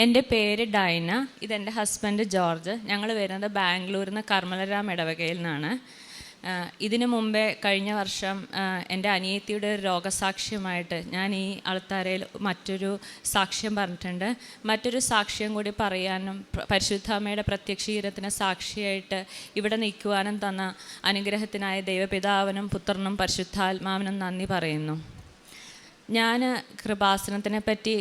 എന്റെ പേര് ഡൈന ഇതെന്റെ ഹസ്ബൻഡ് ജോർജ്. ഞങ്ങൾ വരുന്നത് ബാംഗ്ലൂരിൽ നിന്ന് കർമ്മലരാം ഇടവകയിൽ നിന്നാണ്. ഇതിനു മുമ്പേ കഴിഞ്ഞ വർഷം എന്റെ അനിയത്തിയുടെ ഒരു രോഗസാക്ഷ്യമായിട്ട് ഞാൻ ഈ അൾത്താരയിൽ മറ്റൊരു സാക്ഷ്യം പറഞ്ഞിട്ടുണ്ട്. മറ്റൊരു സാക്ഷ്യം കൂടി പറയാനും പ്ര- പരിശുദ്ധാമ്മയുടെ പ്രത്യക്ഷീകരണത്തിന് സാക്ഷിയായിട്ട് ഇവിടെ നിൽക്കുവാനും തന്ന അനുഗ്രഹത്തിനായ ദൈവപിതാവിനും പുത്രനും പരിശുദ്ധാത്മാവിനും നന്ദി പറയുന്നു. ഞാൻ കൃപാസനത്തിനെ പറ്റി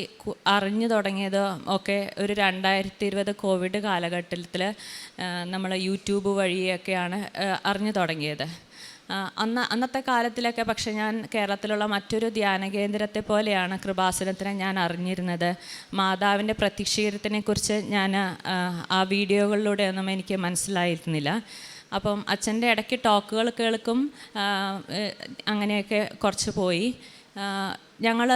അറിഞ്ഞു തുടങ്ങിയത് ഒക്കെ ഒരു രണ്ടായിരത്തി ഇരുപത് കോവിഡ് കാലഘട്ടത്തിൽ നമ്മൾ യൂട്യൂബ് വഴിയൊക്കെയാണ് അറിഞ്ഞു തുടങ്ങിയത്. അന്ന് അന്നത്തെ കാലത്തിലൊക്കെ പക്ഷേ ഞാൻ കേരളത്തിലുള്ള മറ്റൊരു ധ്യാന കേന്ദ്രത്തെ പോലെയാണ് കൃപാസനത്തിനെ ഞാൻ അറിഞ്ഞിരുന്നത്. മാതാവിന്റെ പ്രത്യക്ഷീകരണത്തിനെക്കുറിച്ച് ഞാൻ ആ, വീഡിയോകളിലൂടെ ഒന്നും എനിക്ക് മനസ്സിലായിരുന്നില്ല. അപ്പം അച്ഛന്റെ ഇടയ്ക്ക് ടോക്കുകൾ കേൾക്കും അങ്ങനെയൊക്കെ കുറച്ച് പോയി. ഞങ്ങൾ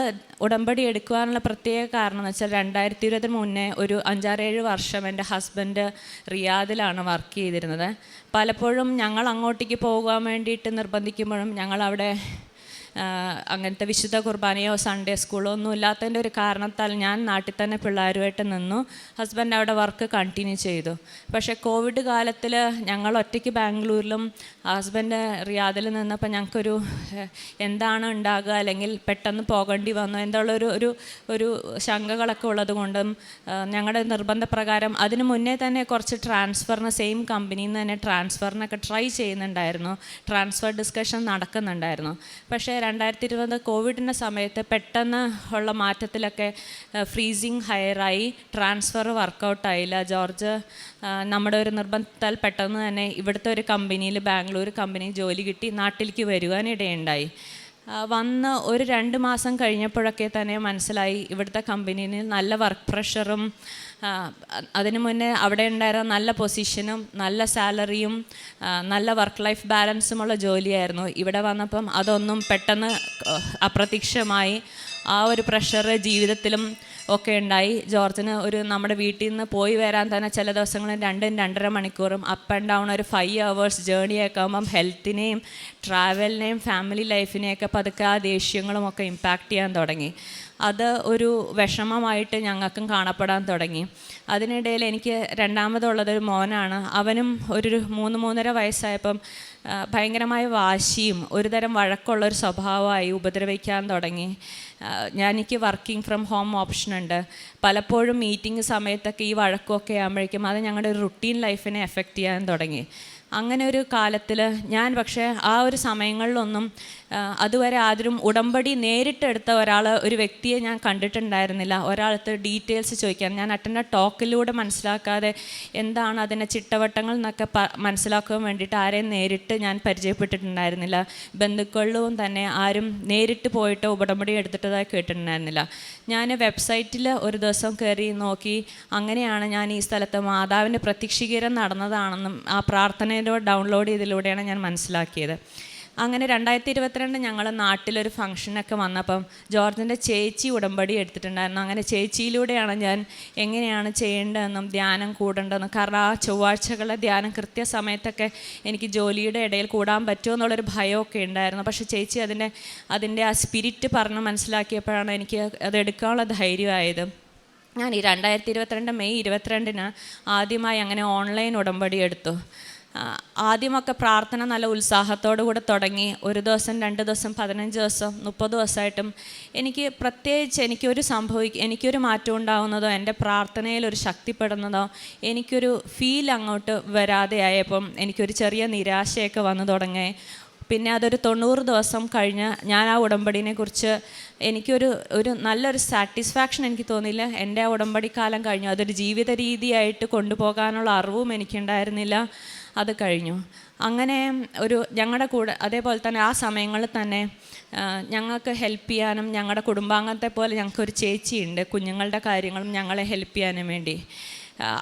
ഉടമ്പടി എടുക്കുവാനുള്ള പ്രത്യേക കാരണം എന്ന് വെച്ചാൽ രണ്ടായിരത്തി ഇരുപതിന് മുന്നേ ഒരു അഞ്ചാറേഴ് വർഷം എന്റെ ഹസ്ബൻഡ് റിയാദിലാണ് വർക്ക് ചെയ്തിരുന്നത്. പലപ്പോഴും ഞങ്ങൾ അങ്ങോട്ടേക്ക് പോകാൻ വേണ്ടിയിട്ട് നിർബന്ധിക്കുമ്പോഴും ഞങ്ങളവിടെ ആ, അങ്ങനത്തെ വിശുദ്ധ കുർബാനയോ സൺഡേ സ്കൂളോ ഒന്നും ഇല്ലാത്തതിന്റെ ഒരു കാരണത്താൽ ഞാൻ നാട്ടിൽ തന്നെ പിള്ളേരുമായിട്ട് നിന്നു. ഹസ്ബൻഡ് അവിടെ വർക്ക് കണ്ടിന്യൂ ചെയ്തു. പക്ഷേ കോവിഡ് കാലത്തിൽ ഞങ്ങൾ ഒറ്റയ്ക്ക് ബാംഗ്ലൂരിലും ഹസ്ബൻഡ് റിയാദിൽ നിന്നപ്പോൾ ഞങ്ങൾക്കൊരു എന്താണ് ഉണ്ടാകുക അല്ലെങ്കിൽ പെട്ടെന്ന് പോകേണ്ടി വന്നു എന്നുള്ള ഒരു ഒരു ശങ്കകളൊക്കെ ഉള്ളത് കൊണ്ടും ഞങ്ങളുടെ നിർബന്ധപ്രകാരം അതിന് മുന്നേ തന്നെ കുറച്ച് ട്രാൻസ്ഫറിന് സെയിം കമ്പനിയിൽ നിന്ന് തന്നെ ട്രാൻസ്ഫറിനൊക്കെ ട്രൈ ചെയ്യുന്നുണ്ടായിരുന്നു. ട്രാൻസ്ഫർ ഡിസ്കഷൻ നടക്കുന്നുണ്ടായിരുന്നു. പക്ഷേ രണ്ടായിരത്തി ഇരുപത് കോവിഡിന്റെ സമയത്ത് പെട്ടെന്ന് ഉള്ള മാറ്റത്തിലൊക്കെ ഫ്രീസിങ് ഹയറായി ട്രാൻസ്ഫർ വർക്കൗട്ടായില്ല ജോർജ് നമ്മുടെ ഒരു നിർബന്ധത്താൽ പെട്ടെന്ന് തന്നെ ഇവിടുത്തെ ഒരു കമ്പനിയിൽ ബാംഗ്ലൂർ കമ്പനി ജോലി കിട്ടി നാട്ടിലേക്ക് വരുവാനിടയുണ്ടായി. വന്ന് ഒരു രണ്ട് മാസം കഴിഞ്ഞപ്പോഴൊക്കെ തന്നെ മനസ്സിലായി ഇവിടുത്തെ കമ്പനിയിൽ നല്ല വർക്ക് പ്രഷറും അതിനു മുന്നേ അവിടെ ഉണ്ടായിരുന്ന നല്ല പൊസിഷനും നല്ല സാലറിയും നല്ല വർക്ക് ലൈഫ് ബാലൻസുമുള്ള ജോലിയായിരുന്നു. ഇവിടെ വന്നപ്പം അതൊന്നും പെട്ടെന്ന് അപ്രത്യക്ഷമായി. ആ ഒരു പ്രഷർ ജീവിതത്തിലും ഒക്കെ ഉണ്ടായി. ജോർജിന് ഒരു നമ്മുടെ വീട്ടിൽ നിന്ന് പോയി വരാൻ തന്നെ ചില ദിവസങ്ങളിൽ രണ്ടും രണ്ടര മണിക്കൂറും അപ്പ് ആൻഡ് ഡൗൺ ഒരു ഫൈവ് അവേഴ്സ് ജേണിയൊക്കെ ആകുമ്പം ഹെൽത്തിനെയും ട്രാവലിനെയും ഫാമിലി ലൈഫിനെയൊക്കെ പതുക്കെ ആ ദേഷ്യങ്ങളും ഒക്കെ ഇമ്പാക്റ്റ് ചെയ്യാൻ തുടങ്ങി. അത് ഒരു വിഷമമായിട്ട് ഞങ്ങൾക്കും കാണപ്പെടാൻ തുടങ്ങി. അതിനിടയിൽ എനിക്ക് രണ്ടാമതുള്ളത് ഒരു മോനാണ്. അവനും ഒരു മൂന്ന് മൂന്നര വയസ്സായപ്പം ഭയങ്കരമായ വാശിയും ഒരുതരം വഴക്കമുള്ളൊരു സ്വഭാവമായി ഉപദ്രവിക്കാൻ തുടങ്ങി. ഞാൻ എനിക്ക് വർക്കിംഗ് ഫ്രം ഹോം ഓപ്ഷൻ ഉണ്ട്. പലപ്പോഴും മീറ്റിംഗ് സമയത്തൊക്കെ ഈ വഴക്കമൊക്കെ ആകുമ്പോഴേക്കും അത് ഞങ്ങളുടെ ഒരു റുട്ടീൻ ലൈഫിനെ എഫക്റ്റ് ചെയ്യാൻ തുടങ്ങി. അങ്ങനെ ഒരു കാലത്തിൽ ഞാൻ പക്ഷേ ആ ഒരു സമയങ്ങളിലൊന്നും അതുവരെ ആരും ഉടമ്പടി നേരിട്ടെടുത്ത ഒരാൾ ഒരു വ്യക്തിയെ ഞാൻ കണ്ടിട്ടുണ്ടായിരുന്നില്ല. ഒരാളത്ത് ഡീറ്റെയിൽസ് ചോദിക്കാൻ. ഞാൻ അറ്റൻഡ ടോക്കിലൂടെ മനസ്സിലാക്കാതെ എന്താണ് അതിന്റെ ചിട്ടവട്ടങ്ങൾ എന്നൊക്കെ മനസ്സിലാക്കാൻ വേണ്ടിയിട്ട് ആരെയും നേരിട്ട് ഞാൻ പരിചയപ്പെട്ടിട്ടുണ്ടായിരുന്നില്ല. ബന്ധുക്കളിലും തന്നെ ആരും നേരിട്ട് പോയിട്ട് ഉടമ്പടി എടുത്തിട്ടതായി കേട്ടിട്ടുണ്ടായിരുന്നില്ല. ഞാൻ വെബ്സൈറ്റിൽ ഒരു ദിവസം കയറി നോക്കി അങ്ങനെയാണ് ഞാൻ ഈ സ്ഥലത്ത് മാതാവിന്റെ പ്രത്യക്ഷീകരം നടന്നതാണെന്നും ആ പ്രാർത്ഥനയിലൂടെ ഡൗൺലോഡ് ചെയ്തതിലൂടെയാണ് ഞാൻ മനസ്സിലാക്കിയത്. അങ്ങനെ രണ്ടായിരത്തി ഇരുപത്തിരണ്ട് ഞങ്ങൾ നാട്ടിലൊരു ഫംഗ്ഷനൊക്കെ വന്നപ്പം ജോർജിന്റെ ചേച്ചി ഉടമ്പടി എടുത്തിട്ടുണ്ടായിരുന്നു. അങ്ങനെ ചേച്ചിയിലൂടെയാണ് ഞാൻ എങ്ങനെയാണ് ചെയ്യേണ്ടതെന്നും ധ്യാനം കൂടേണ്ടതെന്നും കാരണം ആ ചൊവ്വാഴ്ചകളിലെ ധ്യാനം കൃത്യസമയത്തൊക്കെ എനിക്ക് ജോലിയുടെ ഇടയിൽ കൂടാൻ പറ്റുമോ എന്നുള്ളൊരു ഭയമൊക്കെ ഉണ്ടായിരുന്നു. പക്ഷേ ചേച്ചി അതിന്റെ അതിന്റെ ആ സ്പിരിറ്റ് പറഞ്ഞ് മനസ്സിലാക്കിയപ്പോഴാണ് എനിക്ക് അത് എടുക്കാനുള്ള ധൈര്യമായത്. ഞാൻ ഈ രണ്ടായിരത്തി ഇരുപത്തിരണ്ട് മെയ് ഇരുപത്തിരണ്ടിന് ആദ്യമായി അങ്ങനെ ഓൺലൈൻ ഉടമ്പടി എടുത്തു. ആദ്യമൊക്കെ പ്രാർത്ഥന നല്ല ഉത്സാഹത്തോടു കൂടെ തുടങ്ങി. ഒരു ദിവസം രണ്ട് ദിവസം പതിനഞ്ച് ദിവസം മുപ്പത് ദിവസമായിട്ടും എനിക്ക് പ്രത്യേകിച്ച് എനിക്കൊരു സംഭവിക്കും എനിക്കൊരു മാറ്റം ഉണ്ടാകുന്നതോ എന്റെ പ്രാർത്ഥനയിൽ ഒരു ശക്തിപ്പെടുന്നതോ എനിക്കൊരു ഫീൽ അങ്ങോട്ട് വരാതെ ആയപ്പം എനിക്കൊരു ചെറിയ നിരാശയൊക്കെ വന്നു തുടങ്ങി. പിന്നെ അതൊരു തൊണ്ണൂറ് ദിവസം കഴിഞ്ഞ് ഞാൻ ആ ഉടമ്പടിനെക്കുറിച്ച് എനിക്കൊരു ഒരു നല്ലൊരു സാറ്റിസ്ഫാക്ഷൻ എനിക്ക് തോന്നിയില്ല. എന്റെ ആ ഉടമ്പടി കാലം കഴിഞ്ഞു. അതൊരു ജീവിത രീതിയായിട്ട് കൊണ്ടുപോകാനുള്ള അറിവും എനിക്കുണ്ടായിരുന്നില്ല. അത് കഴിഞ്ഞു. അങ്ങനെ ഒരു ഞങ്ങളുടെ കൂടെ അതേപോലെ തന്നെ ആ സമയങ്ങളിൽ തന്നെ ഞങ്ങൾക്ക് ഹെൽപ്പ് ചെയ്യാനും ഞങ്ങളുടെ കുടുംബാംഗത്തെ പോലെ ഞങ്ങൾക്കൊരു ചേച്ചിയുണ്ട്. കുഞ്ഞുങ്ങളുടെ കാര്യങ്ങളും ഞങ്ങളെ ഹെൽപ്പ് ചെയ്യാനും വേണ്ടി.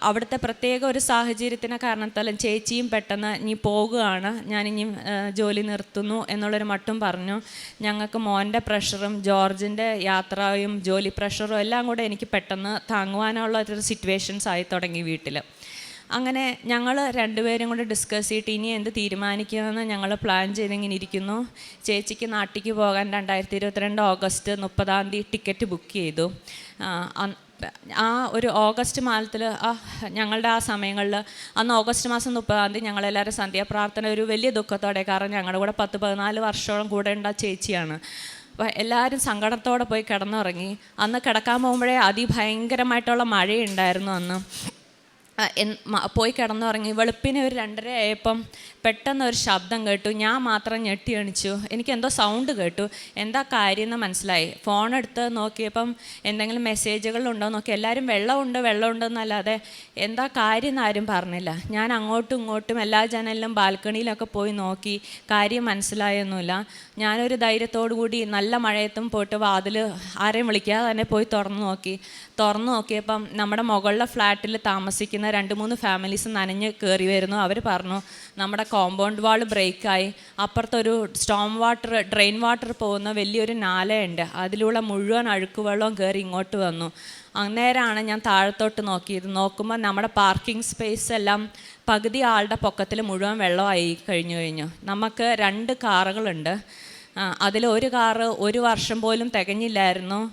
അവിടുത്തെ പ്രത്യേക ഒരു സാഹചര്യത്തിന് കാരണത്താലും ചേച്ചിയും പെട്ടെന്ന് ഇനി പോകുകയാണ് ഞാനിനി ജോലി നിർത്തുന്നു എന്നുള്ളൊരു മട്ടും പറഞ്ഞു. ഞങ്ങൾക്ക് മോന്റെ പ്രഷറും ജോർജിന്റെ യാത്രയും ജോലി പ്രഷറും എല്ലാം കൂടെ എനിക്ക് പെട്ടെന്ന് താങ്ങുവാനുള്ള ഒരു സിറ്റുവേഷൻസ് ആയി തുടങ്ങി വീട്ടിൽ അങ്ങനെ ഞങ്ങൾ രണ്ടുപേരും കൂടെ ഡിസ്കസ് ചെയ്തിട്ട് ഇനി എന്ത് തീരുമാനിക്കുമെന്ന് ഞങ്ങൾ പ്ലാൻ ചെയ്തിങ്ങനെ ഇരിക്കുന്നു. ചേച്ചിക്ക് നാട്ടിലേക്ക് പോകാൻ രണ്ടായിരത്തി ഇരുപത്തിരണ്ട് ഓഗസ്റ്റ് മുപ്പതാം തീയതി ടിക്കറ്റ് ബുക്ക് ചെയ്തു. ആ, ഒരു ഓഗസ്റ്റ് മാസത്തിൽ ആ ഞങ്ങളുടെ ആ സമയങ്ങളിൽ അന്ന് ഓഗസ്റ്റ് മാസം മുപ്പതാം തീയതി ഞങ്ങളെല്ലാവരും സന്ധ്യാപ്രാർത്ഥന ഒരു വലിയ ദുഃഖത്തോടെ കാരണം ഞങ്ങളുടെ കൂടെ പത്ത് പതിനാല് വർഷത്തോളം കൂടെ ആ ചേച്ചിയാണ്. അപ്പോൾ എല്ലാവരും സങ്കടത്തോടെ പോയി കിടന്നുറങ്ങി. അന്ന് കിടക്കാൻ പോകുമ്പോഴേ അതിഭയങ്കരമായിട്ടുള്ള മഴയുണ്ടായിരുന്നു അന്ന്. പോയി കിടന്നുറങ്ങി. വെളുപ്പിന് ഒരു രണ്ടര ആയപ്പം പെട്ടെന്ന് ഒരു ശബ്ദം കേട്ടു. ഞാൻ മാത്രം ഞെട്ടി എണിച്ചു. എനിക്ക് എന്തോ സൗണ്ട് കേട്ടു. എന്താ കാര്യം എന്ന് മനസ്സിലായി. ഫോൺ എടുത്ത് നോക്കിയപ്പം എന്തെങ്കിലും മെസ്സേജുകൾ ഉണ്ടോ നോക്കി. എല്ലാവരും വെള്ളമുണ്ട് വെള്ളമുണ്ടെന്നല്ലാതെ എന്താ കാര്യം എന്നാരും പറഞ്ഞില്ല. ഞാൻ അങ്ങോട്ടും ഇങ്ങോട്ടും എല്ലാ ജനലിലും ബാൽക്കണിയിലൊക്കെ പോയി നോക്കി. കാര്യം മനസ്സിലായൊന്നുമില്ല. ഞാനൊരു ധൈര്യത്തോടു കൂടി നല്ല മഴയത്തും പോയിട്ട് വാതിൽ ആരെയും വിളിക്കാതെ തന്നെ പോയി തുറന്നു നോക്കി. തുറന്നു നോക്കിയപ്പം നമ്മുടെ മുകളിലെ ഫ്ലാറ്റിൽ താമസിക്കുന്ന രണ്ട് മൂന്ന് ഫാമിലീസ് നനഞ്ഞ് കയറി വരുന്നു. അവർ പറഞ്ഞു നമ്മുടെ കോമ്പൗണ്ട് വാൾ ബ്രേക്കായി അപ്പുറത്തൊരു സ്റ്റോം വാട്ടർ ഡ്രെയിൻ വാട്ടർ പോകുന്ന വലിയൊരു നാലയുണ്ട്. അതിലൂടെ മുഴുവൻ അഴുക്ക് വെള്ളവും കയറി ഇങ്ങോട്ട് വന്നു. അന്നേരമാണ് ഞാൻ താഴത്തോട്ട് നോക്കിയത്. നോക്കുമ്പോൾ നമ്മുടെ പാർക്കിംഗ് സ്പേസ് എല്ലാം പകുതി ആളുടെ പൊക്കത്തിൽ മുഴുവൻ വെള്ളമായി കഴിഞ്ഞു കഴിഞ്ഞു. നമുക്ക് രണ്ട് കാറുകളുണ്ട്. അതിൽ ഒരു കാറ് ഒരു വർഷം പോലും തികഞ്ഞില്ലായിരുന്നു.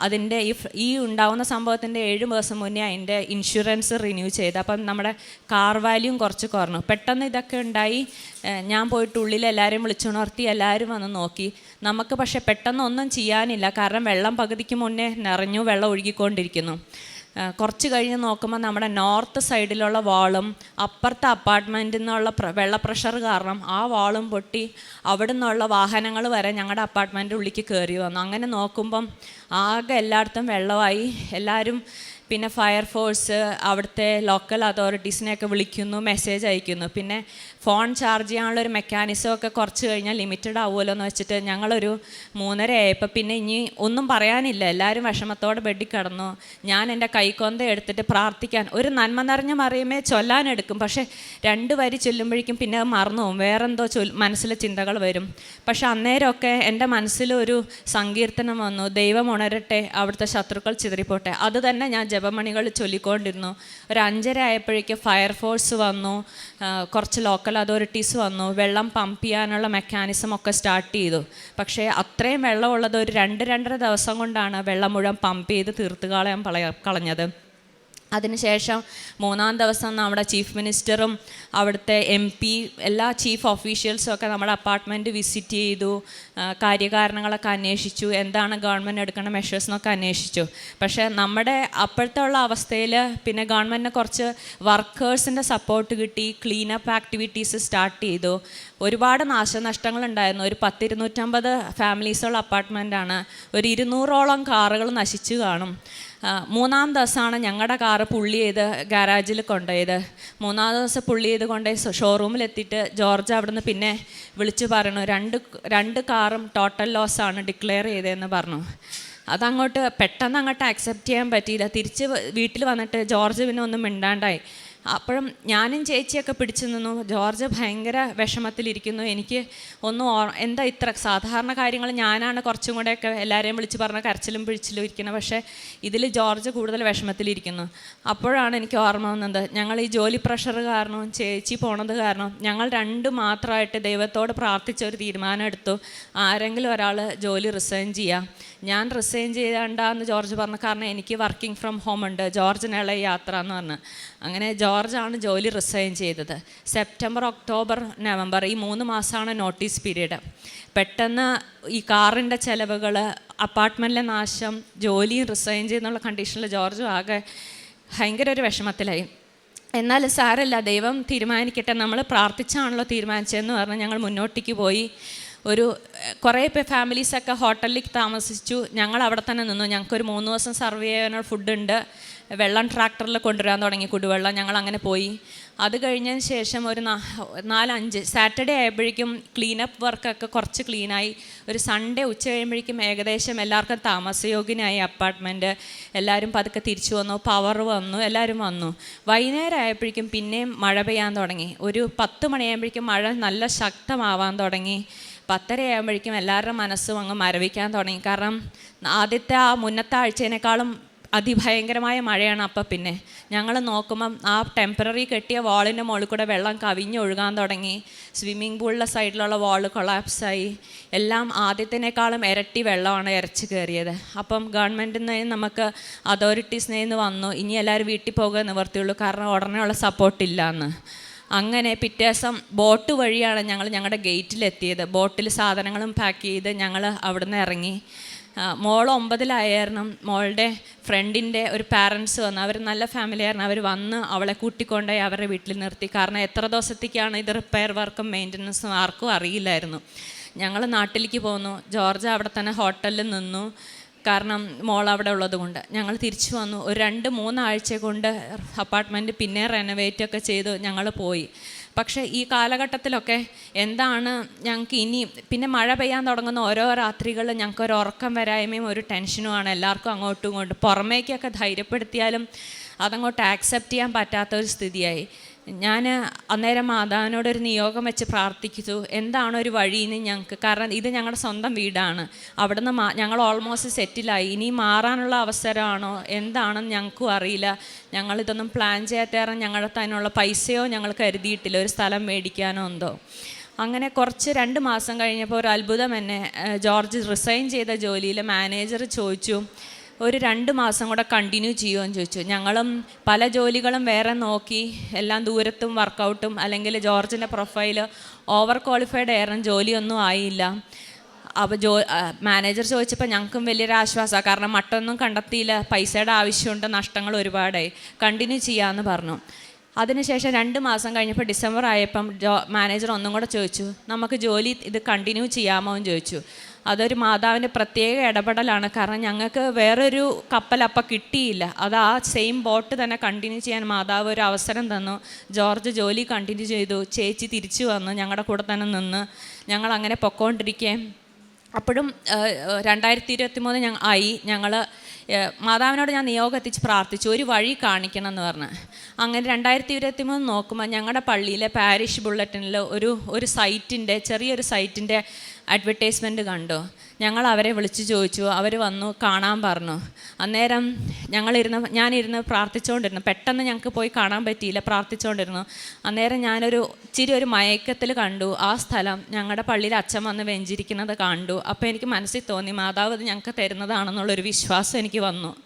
അതിന്റെ ഈ ഈ ഉണ്ടാവുന്ന സംഭവത്തിന്റെ ഏഴ് മാസം മുന്നേ അതിന്റെ ഇൻഷുറൻസ് റിന്യൂ ചെയ്ത്. അപ്പം നമ്മുടെ കാർ വാല്യൂം കുറച്ച് കുറഞ്ഞു. പെട്ടെന്ന് ഇതൊക്കെ ഉണ്ടായി. ഞാൻ പോയിട്ട് ഉള്ളിൽ എല്ലാവരെയും വിളിച്ചുണർത്തി എല്ലാവരും വന്ന് നോക്കി. നമുക്ക് പക്ഷേ പെട്ടെന്ന് ഒന്നും ചെയ്യാനില്ല. കാരണം വെള്ളം പകുതിക്ക് മുന്നേ നിറഞ്ഞു വെള്ളം ഒഴുകിക്കൊണ്ടിരിക്കുന്നു. കുറച്ച് കഴിഞ്ഞ് നോക്കുമ്പോൾ നമ്മുടെ നോർത്ത് സൈഡിലുള്ള വാളും അപ്പുറത്തെ അപ്പാർട്ട്മെന്റിൽ നിന്നുള്ള വെള്ള പ്രഷർ കാരണം ആ വാളും പൊട്ടി അവിടെ നിന്നുള്ള വാഹനങ്ങൾ വരെ ഞങ്ങളുടെ അപ്പാർട്ട്മെന്റിന്റെ ഉള്ളിലേക്ക് കയറി വന്നു. അങ്ങനെ നോക്കുമ്പം ആകെ എല്ലായിടത്തും വെള്ളമായി. എല്ലാവരും പിന്നെ ഫയർഫോഴ്സ് അവിടുത്തെ ലോക്കൽ അതോറിറ്റീസിനെയൊക്കെ വിളിക്കുന്നു മെസ്സേജ് അയക്കുന്നു. പിന്നെ ഫോൺ ചാർജ് ചെയ്യാനുള്ള ഒരു മെക്കാനിസം ഒക്കെ കുറച്ച് കഴിഞ്ഞാൽ ലിമിറ്റഡ് ആവുമല്ലോ എന്ന് വെച്ചിട്ട് ഞങ്ങളൊരു മൂന്നര ആയപ്പോൾ പിന്നെ ഇനി ഒന്നും പറയാനില്ല. എല്ലാവരും വിഷമത്തോടെ ബെഡിൽ കിടന്നു. ഞാൻ എന്റെ കൈക്കൊന്ത എടുത്തിട്ട് പ്രാർത്ഥിക്കാൻ. ഒരു നന്മ നിറഞ്ഞ മറിയുമേ ചൊല്ലാനെടുക്കും പക്ഷേ രണ്ട് വരി ചൊല്ലുമ്പോഴേക്കും പിന്നെ അത് മറന്നു പോകും. വേറെന്തോ ചൊൽ മനസ്സിലെ ചിന്തകൾ വരും. പക്ഷേ അന്നേരമൊക്കെ എന്റെ മനസ്സിലൊരു സങ്കീർത്തനം വന്നു. ദൈവം ഉണരട്ടെ അവിടുത്തെ ശത്രുക്കൾ ചിതറിപ്പോട്ടെ. അത് തന്നെ ഞാൻ ജപമണികൾ ചൊല്ലിക്കൊണ്ടിരുന്നു. ഒരു അഞ്ചര ആയപ്പോഴേക്കും ഫയർഫോഴ്സ് വന്നു. കുറച്ച് ലോക്കൽ അതോറിറ്റീസ് വന്നു. വെള്ളം പമ്പ് ചെയ്യാനുള്ള മെക്കാനിസം ഒക്കെ സ്റ്റാർട്ട് ചെയ്തു. പക്ഷേ അത്രയും വെള്ളമുള്ളത് ഒരു രണ്ട് രണ്ടര ദിവസം കൊണ്ടാണ് വെള്ളം മുഴുവൻ പമ്പ് ചെയ്ത് തീർത്ത് കളയാൻ പളയ- കളഞ്ഞത്. അതിനുശേഷം മൂന്നാം ദിവസം നമ്മുടെ ചീഫ് മിനിസ്റ്ററും അവിടുത്തെ എം പി എല്ലാ ചീഫ് ഓഫീഷ്യൽസും ഒക്കെ നമ്മുടെ അപ്പാർട്ട്മെന്റ് വിസിറ്റ് ചെയ്തു കാര്യകാരണങ്ങളൊക്കെ അന്വേഷിച്ചു എന്താണ് ഗവൺമെന്റ് എടുക്കുന്ന മെഷേഴ്സ് എന്നൊക്കെ അന്വേഷിച്ചു. പക്ഷേ നമ്മുടെ അപ്പോഴത്തെ ഉള്ള അവസ്ഥയിൽ പിന്നെ ഗവൺമെന്റിന് കുറച്ച് വർക്കേഴ്സിന്റെ സപ്പോർട്ട് കിട്ടി ക്ലീനപ്പ് ആക്ടിവിറ്റീസ് സ്റ്റാർട്ട് ചെയ്തു. ഒരുപാട് നാശനഷ്ടങ്ങൾ ഉണ്ടായിരുന്നു ഒരു പത്തിരുന്നൂറ്റമ്പത് ഫാമിലീസുള്ള അപ്പാർട്ട്മെന്റാണ് ഒരു ഇരുന്നൂറോളം കാറുകൾ നശിച്ചു കാണും. മൂന്നാം ദിവസമാണ് ഞങ്ങളുടെ കാറ് പുള്ളി ചെയ്ത് ഗാരാജിൽ കൊണ്ടുപോയത്. മൂന്നാം ദിവസം പുള്ളി ചെയ്ത് കൊണ്ടുപോയി ഷോറൂമിലെത്തിയിട്ട് ജോർജ് അവിടുന്ന് പിന്നെ വിളിച്ചു പറഞ്ഞു രണ്ട് രണ്ട് കാറും ടോട്ടൽ ലോസാണ് ഡിക്ലെയർ ചെയ്തതെന്ന് പറഞ്ഞു. അതങ്ങോട്ട് പെട്ടെന്ന് അങ്ങോട്ട് അക്സെപ്റ്റ് ചെയ്യാൻ പറ്റിയില്ല. തിരിച്ച് വീട്ടിൽ വന്നിട്ട് ജോർജ് പിന്നെ ഒന്നും മിണ്ടാണ്ടായി. അപ്പോഴും ഞാനും ചേച്ചിയൊക്കെ പിടിച്ചു നിന്നു. ജോർജ് ഭയങ്കര വിഷമത്തിലിരിക്കുന്നു. എനിക്ക് ഒന്നും എന്താ ഇത്ര സാധാരണ കാര്യങ്ങൾ ഞാനാണ് കുറച്ചും കൂടെയൊക്കെ എല്ലാവരെയും വിളിച്ച് പറഞ്ഞ കരച്ചിലും പിടിച്ചിലും ഇരിക്കുന്നത് പക്ഷേ ഇതിൽ ജോർജ് കൂടുതൽ വിഷമത്തിലിരിക്കുന്നു. അപ്പോഴാണ് എനിക്ക് ഓർമ്മ വന്നത്. ഞങ്ങൾ ഈ ജോലി പ്രഷർ കാരണവും ചേച്ചി പോണത് കാരണം ഞങ്ങൾ രണ്ടു മാത്രമായിട്ട് ദൈവത്തോട് പ്രാർത്ഥിച്ച ഒരു തീരുമാനം എടുത്തു. ആരെങ്കിലും ഒരാൾ ജോലി റിസൈൻ ചെയ്യാം. ഞാൻ റിസൈൻ ചെയ്യണ്ടെന്ന് ജോർജ് പറഞ്ഞു കാരണം എനിക്ക് വർക്കിംഗ് ഫ്രം ഹോം ഉണ്ട്. ജോർജിനുള്ള യാത്ര എന്ന് പറഞ്ഞു. അങ്ങനെ ജോർജാണ് ജോലി റിസൈൻ ചെയ്തത്. സെപ്റ്റംബർ ഒക്ടോബർ നവംബർ ഈ മൂന്ന് മാസമാണ് നോട്ടീസ് പീരീഡ് പെട്ടെന്ന് ഈ കാറിന്റെ ചിലവുകൾ അപ്പാർട്ട്മെന്റിലെ നാശം ജോലിയും റിസൈൻ ചെയ്യുന്നുള്ള കണ്ടീഷനിൽ ജോർജും ആകെ ഭയങ്കര ഒരു വിഷമത്തിലായി. എന്നാൽ സാരല്ല ദൈവം തീരുമാനിക്കട്ടെ. നമ്മൾ പ്രാർത്ഥിച്ചാണല്ലോ തീരുമാനിച്ചതെന്ന് പറഞ്ഞ് ഞങ്ങൾ മുന്നോട്ടേക്ക് പോയി. ഒരു കുറേ പേർ ഫാമിലീസൊക്കെ ഹോട്ടലിൽ താമസിച്ചു. ഞങ്ങൾ അവിടെ തന്നെ നിന്നു. ഞങ്ങൾക്കൊരു മൂന്ന് ദിവസം സർവ് ചെയ്യാനുള്ള ഫുഡുണ്ട് വെള്ളം ട്രാക്ടറിൽ കൊണ്ടുവരാൻ തുടങ്ങി കുടിവെള്ളം. ഞങ്ങൾ അങ്ങനെ പോയി. അത് കഴിഞ്ഞതിന് ശേഷം ഒരു നാലഞ്ച് സാറ്റർഡേ ആയപ്പോഴേക്കും ക്ലീനപ്പ് വർക്കൊക്കെ കുറച്ച് ക്ലീനായി ഒരു സൺഡേ ഉച്ച കഴിയുമ്പോഴേക്കും ഏകദേശം എല്ലാവർക്കും താമസയോഗ്യനായി അപ്പാർട്ട്മെന്റ് എല്ലാവരും പതുക്കെ തിരിച്ചു വന്നു. പവർ വന്നു. എല്ലാവരും വന്നു. വൈകുന്നേരം ആയപ്പോഴേക്കും പിന്നെയും മഴ പെയ്യാൻ തുടങ്ങി. ഒരു പത്ത് മണിയാകുമ്പോഴേക്കും മഴ നല്ല ശക്തമാവാൻ തുടങ്ങി. പത്തര ആകുമ്പോഴേക്കും എല്ലാവരുടെ മനസ്സും അങ്ങ് മരവിക്കാൻ തുടങ്ങി. കാരണം ആദ്യത്തെ ആ മുന്നത്തെ ആഴ്ചേനേക്കാളും അതിഭയങ്കരമായ മഴയാണ് അപ്പം പിന്നെ. ഞങ്ങൾ നോക്കുമ്പം ആ ടെമ്പററി കെട്ടിയ വാളിന്റെ മുകളിൽ കൂടെ വെള്ളം കവിഞ്ഞൊഴുകാൻ തുടങ്ങി. സ്വിമ്മിംഗ് പൂളിലെ സൈഡിലുള്ള വാൾ കൊളാപ്സായി എല്ലാം ആദ്യത്തിനേക്കാളും ഇരട്ടി വെള്ളമാണ് ഇരച്ച് കയറിയത് അപ്പം ഗവൺമെന്റിൽ നിന്ന് നമുക്ക് അതോറിറ്റീസിൽ നിന്ന് വന്നു. ഇനി എല്ലാവരും വീട്ടിൽ പോകുക നിവർത്തിയുള്ളൂ. കാരണം ഉടനെയുള്ള സപ്പോർട്ടില്ല എന്ന് അങ്ങനെ പിറ്റേ ദിവസം ബോട്ട് വഴിയാണ് ഞങ്ങൾ ഞങ്ങളുടെ ഗേറ്റിലെത്തിയത്. ബോട്ടിൽ സാധനങ്ങളും പാക്ക് ചെയ്ത് ഞങ്ങൾ അവിടുന്ന് ഇറങ്ങി. മോൾ ഒമ്പതിലായിരുന്നു മോളുടെ ഫ്രണ്ടിന്റെ ഒരു പാരൻസ് വന്ന് അവർ നല്ല ഫാമിലി ആയിരുന്നു അവർ വന്ന് അവളെ കൂട്ടിക്കൊണ്ടുപോയി അവരുടെ വീട്ടിൽ നിർത്തി. കാരണം എത്ര ദിവസത്തേക്കാണ് ഇത് റിപ്പയർ വർക്കും മെയിന്റനൻസും ആർക്കും അറിയില്ലായിരുന്നു. ഞങ്ങൾ നാട്ടിലേക്ക് പോന്നു. ജോർജ് അവിടെ തന്നെ ഹോട്ടലിൽ നിന്നു. കാരണം മോൾ അവിടെ ഉള്ളത് കൊണ്ട് ഞങ്ങൾ തിരിച്ചു വന്നു. ഒരു രണ്ട് മൂന്നാഴ്ച കൊണ്ട് അപ്പാർട്ട്മെന്റ് പിന്നെ റെനോവേറ്റ് ഒക്കെ ചെയ്ത് ഞങ്ങൾ പോയി. പക്ഷേ ഈ കാലഘട്ടത്തിലൊക്കെ എന്താണ് ഞങ്ങൾക്ക് ഇനി പിന്നെ മഴ പെയ്യാൻ തുടങ്ങുന്ന ഓരോ രാത്രികളിലും ഞങ്ങൾക്ക് ഒരു ഉറക്കം വരായ്മയും ഒരു ടെൻഷനുമാണ് എല്ലാവർക്കും അങ്ങോട്ടും ഇങ്ങോട്ടും. പുറമേക്കൊക്കെ ധൈര്യപ്പെടുത്തിയാലും അതങ്ങോട്ട് ആക്സെപ്റ്റ് ചെയ്യാൻ പറ്റാത്ത ഒരു സ്ഥിതിയായി. ഞാൻ അന്നേരം മാതാവിനോട് ഒരു നിയോഗം വെച്ച് പ്രാർത്ഥിച്ചു എന്താണ് ഒരു വഴിയെന്ന് ഞങ്ങൾക്ക് കാരണം ഇത് ഞങ്ങളുടെ സ്വന്തം വീടാണ്. അവിടുന്ന് ഞങ്ങൾ ഓൾമോസ്റ്റ് സെറ്റിലായി ഇനി മാറാനുള്ള അവസരമാണോ? എന്താണെന്ന് ഞങ്ങൾക്കും അറിയില്ല. ഞങ്ങളിതൊന്നും പ്ലാൻ ചെയ്യാത്തേറെ ഞങ്ങളുടെ അതിനുള്ള പൈസയോ ഞങ്ങൾ കരുതിയിട്ടില്ല. ഒരു സ്ഥലം മേടിക്കാനോ എന്തോ. അങ്ങനെ കുറച്ച് രണ്ട് മാസം കഴിഞ്ഞപ്പോൾ ഒരു അത്ഭുതം എന്നെ ജോർജ് റിസൈൻ ചെയ്ത ജോലിയിൽ മാനേജർ ചോദിച്ചു. ഒരു രണ്ട് മാസം കൂടെ കണ്ടിന്യൂ ചെയ്യുമെന്ന് ചോദിച്ചു. ഞങ്ങളും പല ജോലികളും വേറെ നോക്കി എല്ലാം ദൂരത്തും വർക്കൗട്ടും അല്ലെങ്കിൽ ജോർജിന്റെ പ്രൊഫൈൽ ഓവർ ക്വാളിഫൈഡ് ഏറെ ജോലിയൊന്നും ആയില്ല. അപ്പോൾ ജോ മാനേജർ ചോദിച്ചപ്പോൾ ഞങ്ങൾക്കും വലിയൊരു ആശ്വാസമാണ് കാരണം മട്ടൊന്നും കണ്ടെത്തിയില്ല പൈസയുടെ ആവശ്യമുണ്ട് നഷ്ടങ്ങൾ ഒരുപാടായി. കണ്ടിന്യൂ ചെയ്യാമെന്ന് പറഞ്ഞു. അതിനുശേഷം രണ്ട് മാസം കഴിഞ്ഞപ്പോൾ ഡിസംബർ ആയപ്പം മാനേജർ ഒന്നും കൂടെ ചോദിച്ചു നമുക്ക് ജോലി ഇത് കണ്ടിന്യൂ ചെയ്യാമോ? എന്ന് ചോദിച്ചു. അതൊരു മാതാവിന്റെ പ്രത്യേക ഇടപെടലാണ്. കാരണം ഞങ്ങൾക്ക് വേറൊരു കപ്പൽ അപ്പം കിട്ടിയില്ല. അത് ആ സെയിം ബോട്ട് തന്നെ കണ്ടിന്യൂ ചെയ്യാൻ മാതാവ് ഒരു അവസരം തന്നു. ജോർജ് ജോലി കണ്ടിന്യൂ ചെയ്തു. ചേച്ചി തിരിച്ചു വന്നു. ഞങ്ങളുടെ കൂടെ തന്നെ നിന്ന് ഞങ്ങൾ അങ്ങനെ പൊക്കോണ്ടിരിക്കേ അപ്പോഴും രണ്ടായിരത്തി ഇരുപത്തി മൂന്ന് ഞങ്ങൾ ആയി. ഞങ്ങൾ മാതാവിനോട് ഞാൻ നിയോഗം എത്തിച്ച് പ്രാർത്ഥിച്ചു. ഒരു വഴി കാണിക്കണം എന്ന് പറഞ്ഞ്. അങ്ങനെ രണ്ടായിരത്തി ഇരുപത്തി മൂന്ന് നോക്കുമ്പോൾ ഞങ്ങളുടെ പള്ളിയിലെ പാരിഷ് ബുള്ളറ്റിനിൽ ഒരു ഒരു സൈറ്റിന്റെ ചെറിയൊരു സൈറ്റിന്റെ അഡ്വർടൈസ്മെന്റ് കണ്ടു. ഞങ്ങൾ അവരെ വിളിച്ച് ചോദിച്ചു. അവർ വന്നു കാണാൻ പറഞ്ഞു. അന്നേരം ഞങ്ങളിരുന്ന് ഞാനിരുന്ന് പ്രാർത്ഥിച്ചുകൊണ്ടിരുന്നു പെട്ടെന്ന് ഞങ്ങൾക്ക് പോയി കാണാൻ പറ്റിയില്ല പ്രാർത്ഥിച്ചുകൊണ്ടിരുന്നു അന്നേരം ഞാനൊരു ഇച്ചിരി ഒരു മയക്കത്തിൽ കണ്ടു. ആ സ്ഥലം ഞങ്ങളുടെ പള്ളിയിൽ അച്ഛൻ വന്ന് വെഞ്ചിരിക്കുന്നത് കണ്ടു. അപ്പോൾ എനിക്ക് മനസ്സിൽ തോന്നി മാതാവ് ഞങ്ങൾക്ക് തരുന്നതാണെന്നുള്ളൊരു വിശ്വാസം എനിക്ക് വന്നു.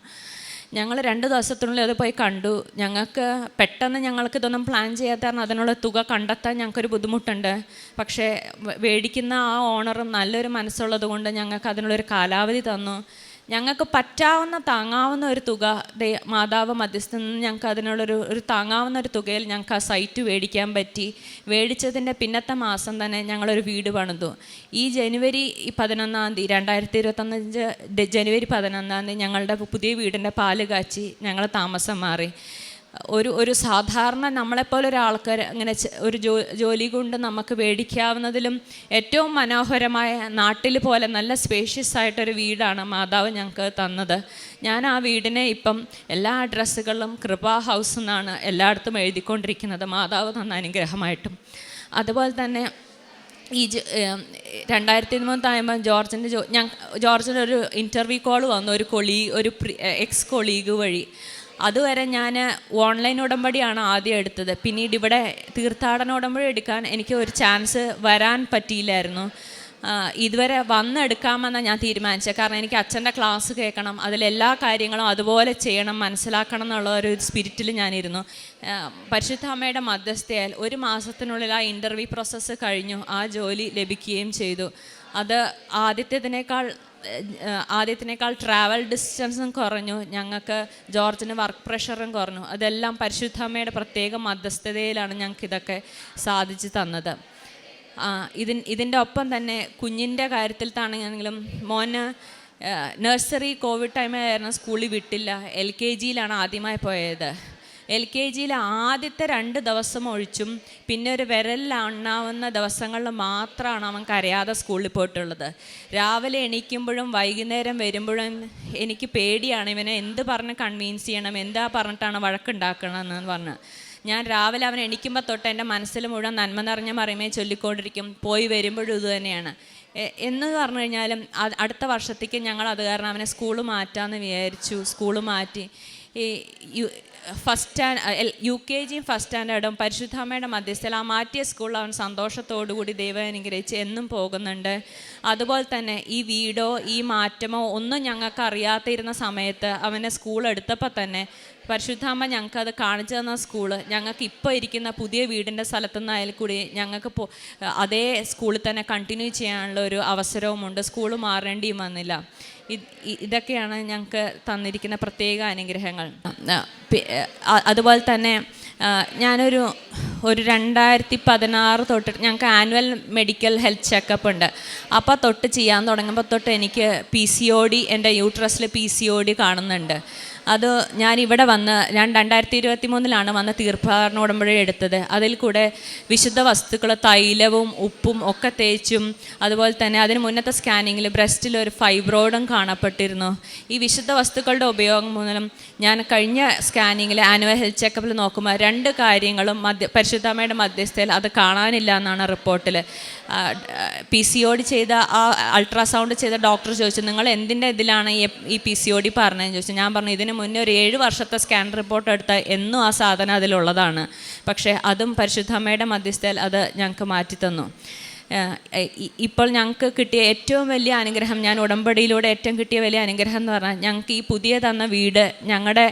ഞങ്ങൾ രണ്ട് ദിവസത്തിനുള്ളിൽ അത് പോയി കണ്ടു. ഞങ്ങൾക്ക് പെട്ടെന്ന് ഞങ്ങൾക്ക് ഇതൊന്നും പ്ലാൻ ചെയ്യാത്ത കാരണം അതിനുള്ള തുക കണ്ടെത്താൻ ഞങ്ങൾക്കൊരു ബുദ്ധിമുട്ടുണ്ട്. പക്ഷേ മേടിക്കുന്ന ആ ഓണറും നല്ലൊരു മനസ്സുള്ളത് കൊണ്ട് ഞങ്ങൾക്ക് അതിനുള്ളൊരു കാലാവധി തന്നു. ഞങ്ങൾക്ക് പറ്റാവുന്ന താങ്ങാവുന്ന ഒരു തുക ദേ മാതാവ് മധ്യസ്ഥ ഞങ്ങൾക്ക് അതിനുള്ളൊരു ഒരു താങ്ങാവുന്ന ഒരു തുകയിൽ ഞങ്ങൾക്ക് ആ സൈറ്റ് മേടിക്കാൻ പറ്റി. മേടിച്ചതിന്റെ പിന്നത്തെ മാസം തന്നെ ഞങ്ങളൊരു വീട് പണിതു. ഈ ജനുവരി പതിനൊന്നാം തീയതി രണ്ടായിരത്തി ഇരുപത്തൊന്നഞ്ച് ജനുവരി പതിനൊന്നാം തീയതി ഞങ്ങളുടെ പുതിയ വീടിന്റെ പാൽ കാച്ചി ഞങ്ങൾ താമസം മാറി. ഒരു ഒരു സാധാരണ നമ്മളെപ്പോലെ ഒരാൾക്ക് അങ്ങനെ ഒരു ജോ ജോലി കൊണ്ട് നമുക്ക് മേടിക്കാവുന്നതിലും ഏറ്റവും മനോഹരമായ നാട്ടിൽ പോലെ നല്ല സ്പേഷ്യസ് ആയിട്ടൊരു വീടാണ് മാതാവ് ഞങ്ങൾക്ക് തന്നത്. ഞാൻ ആ വീടിനെ ഇപ്പം എല്ലാ അഡ്രസ്സുകളിലും കൃപാ ഹൗസ് എന്നാണ് എല്ലായിടത്തും എഴുതിക്കൊണ്ടിരിക്കുന്നത്. മാതാവ് തന്ന അനുഗ്രഹമായിട്ടും. അതുപോലെ തന്നെ ഈ രണ്ടായിരത്തി മൂന്നാകുമ്പോൾ ജോർജിന്റെ ജോ ഞാൻ ജോർജിന്റെ ഒരു ഇന്റർവ്യൂ കോൾ വന്നു. ഒരു കൊളീ ഒരു എക്സ് കൊളീഗ് വഴി. അതുവരെ ഞാൻ ഓൺലൈൻ ഉടമ്പടിയാണ് ആദ്യം എടുത്തത്. പിന്നീട് ഇവിടെ തീർത്ഥാടന ഉടമ്പടി എടുക്കാൻ എനിക്ക് ഒരു ചാൻസ് വരാൻ പറ്റിയില്ലായിരുന്നു. ഇതുവരെ വന്നെടുക്കാമെന്നാണ് ഞാൻ തീരുമാനിച്ചത്. കാരണം എനിക്ക് അച്ഛന്റെ ക്ലാസ് കേൾക്കണം അതിലെല്ലാ കാര്യങ്ങളും അതുപോലെ ചെയ്യണം മനസ്സിലാക്കണം എന്നുള്ള ഒരു സ്പിരിറ്റിൽ ഞാനിരുന്നു. പരിശുദ്ധ അമ്മയുടെ മധ്യസ്ഥയാൽ ഒരു മാസത്തിനുള്ളിൽ ആ ഇന്റർവ്യൂ പ്രോസസ്സ് കഴിഞ്ഞു ആ ജോലി ലഭിക്കുകയും ചെയ്തു. അത് ആദ്യത്തേതിനേക്കാൾ ആദ്യത്തിനേക്കാൾ ട്രാവൽ ഡിസ്റ്റൻസും കുറഞ്ഞു. ഞങ്ങൾക്ക് ജോർജിന് വർക്ക് പ്രഷറും കുറഞ്ഞു. അതെല്ലാം പരിശുദ്ധമ്മയുടെ പ്രത്യേക മധ്യസ്ഥതയിലാണ് ഞങ്ങൾക്ക് ഇതൊക്കെ സാധിച്ചു തന്നത്. ഇതിൻ ഇതിന്റെ ഒപ്പം തന്നെ കുഞ്ഞിന്റെ കാര്യത്തിൽ താണെങ്കിലും മോന് നഴ്സറി കോവിഡ് ടൈമായിരുന്നു സ്കൂളിൽ വിട്ടില്ല. എൽ കെ ജിയിലാണ് ആദ്യമായി പോയത്. എൽ കെ ജിയിൽ ആദ്യത്തെ രണ്ട് ദിവസം ഒഴിച്ചും പിന്നെ ഒരു വിരലിലെണ്ണാവുന്ന ദിവസങ്ങളിൽ മാത്രമാണ് അവൻ കരയാതെ സ്കൂളിൽ പോയിട്ടുള്ളത്. രാവിലെ എണീക്കുമ്പോഴും വൈകുന്നേരം വരുമ്പോഴും എനിക്ക് പേടിയാണ് ഇവനെ എന്ത് പറഞ്ഞ് കൺവീൻസ് ചെയ്യണം? എന്താ പറഞ്ഞിട്ടാണ് വഴക്കുണ്ടാക്കണമെന്ന് പറഞ്ഞ്. ഞാൻ രാവിലെ അവൻ എണീക്കുമ്പോൾ തൊട്ട് എന്റെ മനസ്സിൽ മുഴുവൻ നന്മ നിറഞ്ഞ മറിയുമേ ചൊല്ലിക്കൊണ്ടിരിക്കും. പോയി വരുമ്പോഴും ഇതുതന്നെയാണ് എന്ന് പറഞ്ഞു കഴിഞ്ഞാലും അടുത്ത വർഷത്തേക്ക് ഞങ്ങൾ അത് കാരണം അവനെ സ്കൂൾ മാറ്റാമെന്ന് വിചാരിച്ചു. സ്കൂൾ മാറ്റി. ഈ U first stand U K ജിയും ഫസ്റ്റ് സ്റ്റാൻഡേർഡും പരിശുദ്ധാമ്മയുടെ മധ്യസ്ഥയിൽ ആ മാറ്റിയ സ്കൂളിൽ അവൻ സന്തോഷത്തോടുകൂടി ദൈവം അനുഗ്രഹിച്ച് എന്നും പോകുന്നുണ്ട്. അതുപോലെ തന്നെ ഈ വീടോ ഈ മാറ്റമോ ഒന്നും ഞങ്ങൾക്ക് അറിയാത്തിരുന്ന സമയത്ത് അവനെ സ്കൂൾ എടുത്തപ്പോൾ തന്നെ പരിശുദ്ധാമ്മ ഞങ്ങൾക്ക് അത് കാണിച്ചു തന്ന സ്കൂൾ ഞങ്ങൾക്ക് ഇപ്പോൾ ഇരിക്കുന്ന പുതിയ വീടിന്റെ സ്ഥലത്തു നിന്നായാലും കൂടി ഞങ്ങൾക്ക് അതേ സ്കൂളിൽ തന്നെ കണ്ടിന്യൂ ചെയ്യാനുള്ള ഒരു അവസരവുമുണ്ട്. സ്കൂൾ മാറേണ്ടിയും വന്നില്ല. ഇതൊക്കെയാണ് ഞങ്ങൾക്ക് തന്നിരിക്കുന്ന പ്രത്യേക അനുഗ്രഹങ്ങൾ. അതുപോലെ തന്നെ ഞാനൊരു ഒരു രണ്ടായിരത്തി പതിനാറ് തൊട്ട് ഞങ്ങൾക്ക് ആനുവൽ മെഡിക്കൽ ഹെൽത്ത് ചെക്കപ്പ് ഉണ്ട്. അപ്പോൾ തൊട്ട് ചെയ്യാൻ തുടങ്ങുമ്പോൾ തൊട്ട് എനിക്ക് പി സി ഒ ഡി എന്റെ യൂട്രസിൽ പി സി ഒ ഡി കാണുന്നുണ്ട്. അത് ഞാൻ ഇവിടെ വന്ന് ഞാൻ രണ്ടായിരത്തി ഇരുപത്തി മൂന്നിലാണ് വന്ന് തീർത്ഥാടന ഉടമ്പടി എടുത്തത്. അതിൽ കൂടെ വിശുദ്ധ വസ്തുക്കൾ തൈലവും ഉപ്പും ഒക്കെ തേച്ചും അതുപോലെ തന്നെ അതിന് മുന്നത്തെ സ്കാനിങ്ങിൽ ബ്രസ്റ്റിൽ ഒരു ഫൈബ്രോയിഡും കാണപ്പെട്ടിരുന്നു. ഈ വിശുദ്ധ വസ്തുക്കളുടെ ഉപയോഗം മൂലം ഞാൻ കഴിഞ്ഞ സ്കാനിങ്ങിൽ ആനുവൽ ഹെൽത്ത് ചെക്കപ്പിൽ നോക്കുമ്പോൾ രണ്ട് കാര്യങ്ങളും മധ്യ പരിശുദ്ധമ്മയുടെ മധ്യസ്ഥയിൽ അത് കാണാനില്ല എന്നാണ് റിപ്പോർട്ടിൽ. പി സി ഒ ഡി ചെയ്ത ആ അൾട്രാസൗണ്ട് ചെയ്ത ഡോക്ടർ ചോദിച്ചു നിങ്ങൾ എന്തിന്റെ ഇതിലാണ് ഈ പി സി ഒ ഡി പറഞ്ഞതെന്ന് ചോദിച്ചു. ഞാൻ പറഞ്ഞു ഇതിന് മുന്നേ ഒരു ഏഴ് വർഷത്തെ സ്കാൻ റിപ്പോർട്ട് എടുത്താൽ എന്നും ആ സാധനം അതിലുള്ളതാണ്. പക്ഷേ അതും പരിശുദ്ധമ്മയുടെ മധ്യസ്ഥയിൽ അത് ഞങ്ങൾക്ക് മാറ്റിത്തന്നു. ഇപ്പോൾ ഞങ്ങൾക്ക് കിട്ടിയ ഏറ്റവും വലിയ അനുഗ്രഹം ഞാൻ ഉടമ്പടിയിലൂടെ ഏറ്റവും കിട്ടിയ വലിയ അനുഗ്രഹം എന്ന് പറഞ്ഞാൽ ഞങ്ങൾക്ക് ഈ പുതിയ തന്ന വീട് ഞങ്ങളുടെ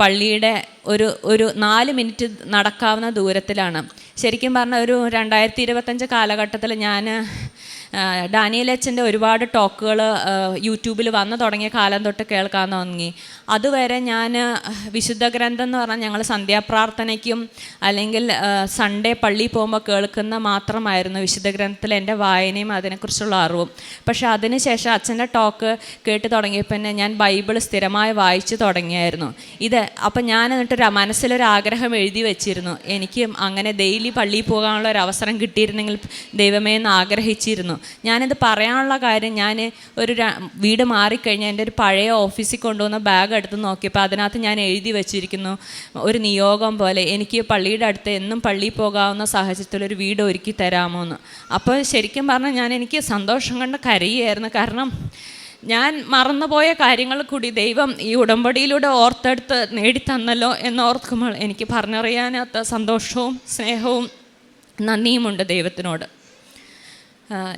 പള്ളിയുടെ ഒരു ഒരു നാല് മിനിറ്റ് നടക്കാവുന്ന ദൂരത്തിലാണ്. ശരിക്കും പറഞ്ഞാൽ ഒരു രണ്ടായിരത്തി ഇരുപത്തഞ്ച് കാലഘട്ടത്തിൽ ഞാൻ ഡാനിയൽ അച്ഛന്റെ ഒരുപാട് ടോക്കുകൾ യൂട്യൂബിൽ വന്നു തുടങ്ങിയ കാലം തൊട്ട് കേൾക്കാൻ തുടങ്ങി. അതുവരെ ഞാൻ വിശുദ്ധ ഗ്രന്ഥം എന്ന് പറഞ്ഞാൽ ഞങ്ങൾ സന്ധ്യാപ്രാർത്ഥനയ്ക്കും അല്ലെങ്കിൽ സൺഡേ പള്ളി പോകുമ്പോൾ കേൾക്കുന്ന മാത്രമായിരുന്നു വിശുദ്ധ ഗ്രന്ഥത്തിൽ എന്റെ വായനയും അതിനെക്കുറിച്ചുള്ള അറിവും. പക്ഷേ അതിനുശേഷം അച്ഛന്റെ ടോക്ക് കേട്ട് തുടങ്ങിയപ്പോൾ തന്നെ ഞാൻ ബൈബിൾ സ്ഥിരമായി വായിച്ചു തുടങ്ങിയായിരുന്നു. ഇത് അപ്പം ഞാൻ എന്നിട്ടൊരു മനസ്സിലൊരു ആഗ്രഹം എഴുതി വെച്ചിരുന്നു. എനിക്ക് അങ്ങനെ ഡെയിലി പള്ളിയിൽ പോകാനുള്ള ഒരു അവസരം കിട്ടിയിരുന്നെങ്കിൽ ദൈവമേ എന്ന് ആഗ്രഹിച്ചിരുന്നു. ഞാനിത് പറയാനുള്ള കാര്യം ഞാൻ ഒരു വീട് മാറിക്കഴിഞ്ഞാൽ എന്റെ ഒരു പഴയ ഓഫീസിൽ കൊണ്ടുവന്ന ബാഗ് എടുത്ത് നോക്കിയപ്പോൾ അതിനകത്ത് ഞാൻ എഴുതി വെച്ചിരിക്കുന്നു ഒരു നിയോഗം പോലെ എനിക്ക് പള്ളിയുടെ അടുത്ത് എന്നും പള്ളിയിൽ പോകാവുന്ന സാഹചര്യത്തിൽ ഒരു വീട് ഒരുക്കി തരാമോ എന്ന്. അപ്പോൾ ശരിക്കും പറഞ്ഞാൽ ഞാൻ എനിക്ക് സന്തോഷം കണ്ട് കരയുമായിരുന്നു കാരണം ഞാൻ മറന്നുപോയ കാര്യങ്ങൾ കൂടി ദൈവം ഈ ഉടമ്പടിയിലൂടെ ഓർത്തെടുത്ത് നേടിത്തന്നല്ലോ എന്നോർക്കുമ്പോൾ എനിക്ക് പറഞ്ഞറിയാനാത്ത സന്തോഷവും സ്നേഹവും നന്ദിയുമുണ്ട് ദൈവത്തിനോട്.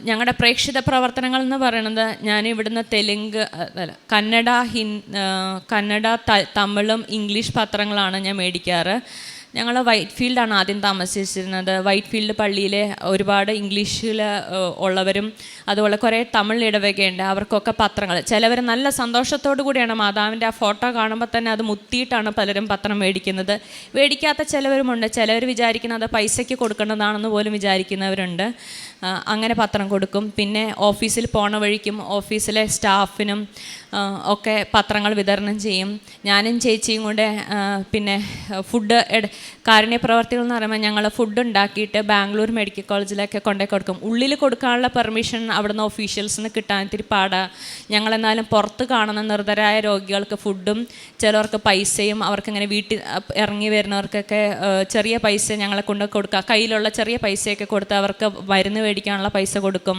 ഞങ്ങളുടെ പ്രേക്ഷിത പ്രവർത്തനങ്ങൾ എന്ന് പറയുന്നത് ഞാൻ ഇവിടുന്ന് തെലുങ്ക് അല്ല കന്നഡ ഹിൻ കന്നഡ തമിഴും ഇംഗ്ലീഷ് പത്രങ്ങളാണ് ഞാൻ മേടിക്കാറ്. ഞങ്ങൾ വൈറ്റ് ഫീൽഡാണ് ആദ്യം താമസിച്ചിരുന്നത്. വൈറ്റ് ഫീൽഡ് പള്ളിയിലെ ഒരുപാട് ഇംഗ്ലീഷിൽ ഉള്ളവരും അതുപോലെ കുറേ തമിഴ് ഇടവകയുണ്ട്. അവർക്കൊക്കെ പത്രങ്ങൾ ചിലവർ നല്ല സന്തോഷത്തോടു കൂടിയാണ് മാതാവിന്റെ ആ ഫോട്ടോ കാണുമ്പോൾ തന്നെ അത് മുത്തിയിട്ടാണ് പലരും പത്രം മേടിക്കുന്നത്. മേടിക്കാത്ത ചിലവരുമുണ്ട്. ചിലവർ വിചാരിക്കുന്നത് പൈസയ്ക്ക് കൊടുക്കേണ്ടതാണെന്ന് പോലും വിചാരിക്കുന്നവരുണ്ട്. അങ്ങനെ പത്രം കൊടുക്കും. പിന്നെ ഓഫീസിൽ പോണ വഴിക്കും ഓഫീസിലെ സ്റ്റാഫിനും ഒക്കെ പത്രങ്ങൾ വിതരണം ചെയ്യും. ഞാനും ചേച്ചിയും കൂടെ പിന്നെ ഫുഡ് കാരുണ്യ പ്രവർത്തികൾ എന്ന് പറയുമ്പോൾ ഞങ്ങൾ ഫുഡ് ഉണ്ടാക്കിയിട്ട് ബാംഗ്ലൂർ മെഡിക്കൽ കോളേജിലൊക്കെ കൊണ്ടേ കൊടുക്കും. ഉള്ളിൽ കൊടുക്കാനുള്ള പെർമിഷൻ അവിടുന്ന് ഓഫീഷ്യൽസിന് കിട്ടാൻ ഇത്തിരി പാടാ. ഞങ്ങളെന്നാലും പുറത്ത് കാണുന്ന നിർധരായ രോഗികൾക്ക് ഫുഡും ചിലവർക്ക് പൈസയും അവർക്കിങ്ങനെ വീട്ടിൽ ഇറങ്ങി വരുന്നവർക്കൊക്കെ ചെറിയ പൈസ ഞങ്ങളെ കൊണ്ട് കൊടുക്കുക കയ്യിലുള്ള ചെറിയ പൈസയൊക്കെ കൊടുത്ത് അവർക്ക് മരുന്ന് മേടിക്കാനുള്ള പൈസ കൊടുക്കും.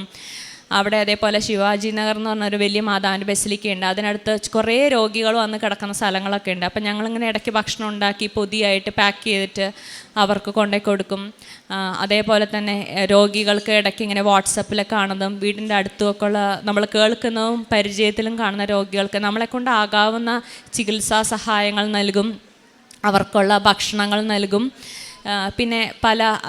അവിടെ അതേപോലെ ശിവാജി നഗർ എന്ന് പറഞ്ഞൊരു വലിയ മാതാവിന്റെ ഉണ്ട്. അതിനടുത്ത് കുറേ രോഗികൾ വന്ന് കിടക്കുന്ന സ്ഥലങ്ങളൊക്കെ ഉണ്ട്. അപ്പം ഞങ്ങളിങ്ങനെ ഇടയ്ക്ക് ഭക്ഷണം ഉണ്ടാക്കി പൊതിയായിട്ട് പാക്ക് ചെയ്തിട്ട് അവർക്ക് കൊണ്ടേ കൊടുക്കും. അതേപോലെ തന്നെ രോഗികൾക്ക് ഇടയ്ക്ക് ഇങ്ങനെ വാട്സപ്പിൽ കാണുന്നതും വീടിന്റെ അടുത്തുമൊക്കെ ഉള്ള നമ്മൾ കേൾക്കുന്നതും പരിചയത്തിലും കാണുന്ന രോഗികൾക്ക് നമ്മളെ കൊണ്ടാകാവുന്ന ചികിത്സാ സഹായങ്ങൾ നൽകും. അവർക്കുള്ള ഭക്ഷണങ്ങൾ നൽകും. പിന്നെ പല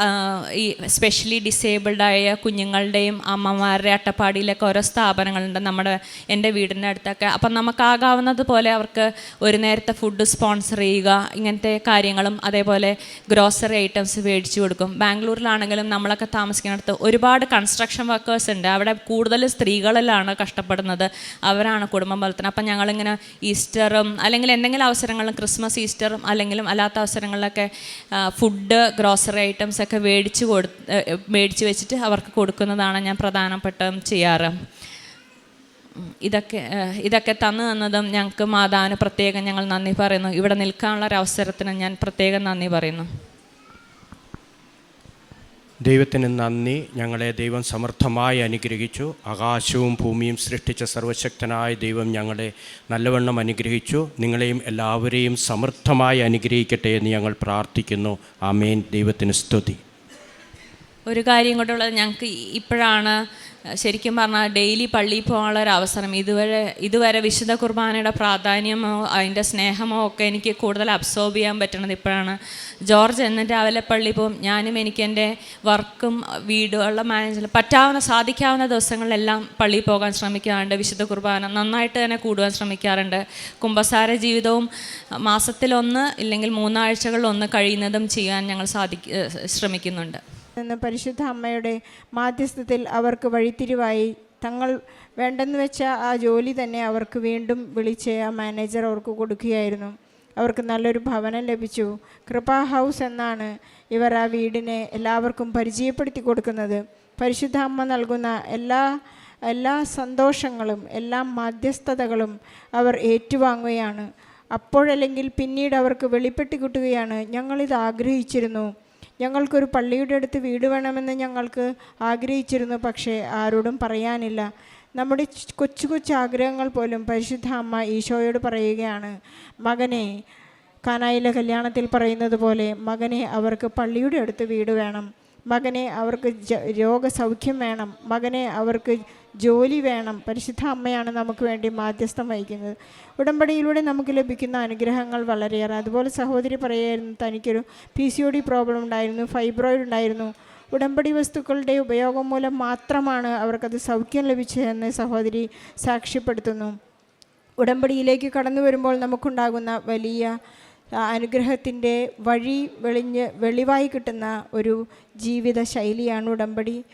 ഈ സ്പെഷ്യലി ഡിസേബിൾഡായ കുഞ്ഞുങ്ങളുടെയും അമ്മമാരുടെ അട്ടപ്പാടിയിലൊക്കെ ഓരോ സ്ഥാപനങ്ങളുണ്ട് നമ്മുടെ എന്റെ വീടിന്റെ അടുത്തൊക്കെ. അപ്പം നമുക്കാകാവുന്നത് പോലെ അവർക്ക് ഒരു നേരത്തെ ഫുഡ് സ്പോൺസർ ചെയ്യുക ഇങ്ങനത്തെ കാര്യങ്ങളും അതേപോലെ ഗ്രോസറി ഐറ്റംസ് മേടിച്ചു കൊടുക്കും. ബാംഗ്ലൂരിലാണെങ്കിലും നമ്മളൊക്കെ താമസിക്കുന്നിടത്ത് ഒരുപാട് കൺസ്ട്രക്ഷൻ വർക്കേഴ്സ് ഉണ്ട്. അവിടെ കൂടുതൽ സ്ത്രീകളിലാണ് കഷ്ടപ്പെടുന്നത്. അവരാണ് കുടുംബം വളർത്തുന്നത്. അപ്പം ഞങ്ങളിങ്ങനെ ഈസ്റ്ററും അല്ലെങ്കിൽ എന്തെങ്കിലും അവസരങ്ങളും ക്രിസ്മസ് ഈസ്റ്ററും അല്ലെങ്കിലും അല്ലാത്ത അവസരങ്ങളിലൊക്കെ ഫുഡ് ഗ്രോസറി ഐറ്റംസ് ഒക്കെ മേടിച്ച് കൊടു മേടിച്ച് വെച്ചിട്ട് അവർക്ക് കൊടുക്കുന്നതാണ് ഞാൻ പ്രധാനപ്പെട്ടതും ചെയ്യാറ്. ഇതൊക്കെ ഇതൊക്കെ തന്നു തന്നതും ഞങ്ങൾക്ക് മാതാവിന് പ്രത്യേകം ഞങ്ങൾ നന്ദി പറയുന്നു. ഇവിടെ നിൽക്കാനുള്ള ഒരു അവസരത്തിന് ഞാൻ പ്രത്യേകം നന്ദി പറയുന്നു. ദൈവത്തിന് നന്ദി. ഞങ്ങളെ ദൈവം സമർത്ഥമായി അനുഗ്രഹിച്ചു. ആകാശവും ഭൂമിയും സൃഷ്ടിച്ച സർവശക്തനായ ദൈവം ഞങ്ങളെ നല്ലവണ്ണം അനുഗ്രഹിച്ചു. നിങ്ങളെയും എല്ലാവരെയും സമർത്ഥമായി അനുഗ്രഹിക്കട്ടെ എന്ന് ഞങ്ങൾ പ്രാർത്ഥിക്കുന്നു. ആമേൻ. ദൈവത്തിന് സ്തുതി. ഒരു കാര്യം കൊണ്ടുള്ളത് ഞങ്ങൾക്ക് ഇപ്പോഴാണ് ശരിക്കും പറഞ്ഞാൽ ഡെയിലി പള്ളിയിൽ പോകാനുള്ള ഒരു അവസരം. ഇതുവരെ ഇതുവരെ വിശുദ്ധ കുർബാനയുടെ പ്രാധാന്യമോ അതിന്റെ സ്നേഹമോ ഒക്കെ എനിക്ക് കൂടുതൽ അബ്സോർബ് ചെയ്യാൻ പറ്റണത് ഇപ്പോഴാണ്. ജോർജ് എന്ന് രാവിലെ പള്ളി പോകും. ഞാനും എനിക്ക് എന്റെ വർക്കും വീടുകളുടെ മാനേജ് പറ്റാവുന്ന സാധിക്കാവുന്ന ദിവസങ്ങളിലെല്ലാം പള്ളിയിൽ പോകാൻ ശ്രമിക്കാറുണ്ട്. വിശുദ്ധ കുർബാന നന്നായിട്ട് തന്നെ കൂടുവാൻ ശ്രമിക്കാറുണ്ട്. കുംഭസാര ജീവിതവും മാസത്തിലൊന്ന് ഇല്ലെങ്കിൽ മൂന്നാഴ്ചകളിലൊന്ന് കഴിയുന്നതും ചെയ്യാൻ ഞങ്ങൾ സാധിക്ക ശ്രമിക്കുന്നുണ്ട്. നിന്ന് പരിശുദ്ധ അമ്മയുടെ മാധ്യസ്ഥത്തിൽ അവർക്ക് വഴിത്തിരിവായി. തങ്ങൾ വേണ്ടെന്ന് വെച്ച ആ ജോലി തന്നെ അവർക്ക് വീണ്ടും വിളിച്ച് ആ മാനേജർ അവർക്ക് കൊടുക്കുകയായിരുന്നു. അവർക്ക് നല്ലൊരു ഭവനം ലഭിച്ചു. കൃപ ഹൗസ് എന്നാണ് ഇവർ ആ വീടിനെ എല്ലാവർക്കും പരിചയപ്പെടുത്തി കൊടുക്കുന്നത്. പരിശുദ്ധ അമ്മ നൽകുന്ന എല്ലാ എല്ലാ സന്തോഷങ്ങളും എല്ലാ മാധ്യസ്ഥതകളും അവർ ഏറ്റുവാങ്ങുകയാണ്. അപ്പോഴല്ലെങ്കിൽ പിന്നീട് അവർക്ക് വെളിപ്പെട്ട് കിട്ടുകയാണ്. ഞങ്ങളിത് ആഗ്രഹിച്ചിരുന്നു. ഞങ്ങൾക്കൊരു പള്ളിയുടെ അടുത്ത് വീട് വേണമെന്ന് ഞങ്ങൾക്ക് ആഗ്രഹിച്ചിരുന്നു പക്ഷേ ആരോടും പറയാനില്ല. നമ്മുടെ കൊച്ചു കൊച്ചു ആഗ്രഹങ്ങൾ പോലും പരിശുദ്ധ അമ്മ ഈശോയോട് പറയുകയാണ്. മകനെ കാനായിലെ കല്യാണത്തിൽ പറയുന്നത് പോലെ മകനെ അവർക്ക് പള്ളിയുടെ അടുത്ത് വീട് വേണം. മകനെ അവർക്ക് രോഗസൗഖ്യം വേണം. മകനെ അവർക്ക് ജോലി വേണം. പരിശുദ്ധ അമ്മയാണ് നമുക്ക് വേണ്ടി മാധ്യസ്ഥം വഹിക്കുന്നത്. ഉടമ്പടിയിലൂടെ നമുക്ക് ലഭിക്കുന്ന അനുഗ്രഹങ്ങൾ വളരെയേറെ. അതുപോലെ സഹോദരി പറയായിരുന്നു തനിക്കൊരു P C O D problem ഉണ്ടായിരുന്നു ഫൈബ്രോയിഡ് ഉണ്ടായിരുന്നു. ഉടമ്പടി വസ്തുക്കളുടെ ഉപയോഗം മൂലം മാത്രമാണ് അവർക്കത് സൗഖ്യം ലഭിച്ചതെന്ന് സഹോദരി സാക്ഷ്യപ്പെടുത്തുന്നു. ഉടമ്പടിയിലേക്ക് കടന്നു വരുമ്പോൾ നമുക്കുണ്ടാകുന്ന വലിയ അനുഗ്രഹത്തിന്റെ വഴി വെളിഞ്ഞ് വെളിവായി കിട്ടുന്ന ഒരു ജീവിത ശൈലിയാണ് ഉടമ്പടി.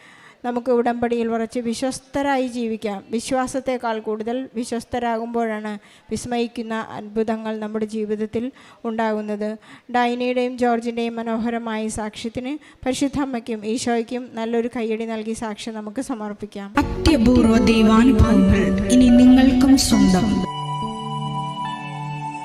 നമുക്ക് ഉടമ്പടിയിൽ ഉറച്ച് വിശ്വസ്തരായി ജീവിക്കാം. വിശ്വാസത്തെക്കാൾ കൂടുതൽ വിശ്വസ്തരാകുമ്പോഴാണ് വിസ്മയിക്കുന്ന അത്ഭുതങ്ങൾ നമ്മുടെ ജീവിതത്തിൽ ഉണ്ടാകുന്നത്. ഡൈനയുടെയും ജോർജിന്റെയും മനോഹരമായ സാക്ഷ്യത്തിന് പരിശുദ്ധമ്മയ്ക്കും ഈശോയ്ക്കും നല്ലൊരു കയ്യടി നൽകി സാക്ഷ്യം നമുക്ക് സമർപ്പിക്കാം. അത്യപൂർവ ദൈവാനുഭവങ്ങൾ ഇനി നിങ്ങൾക്കും സ്വന്തം.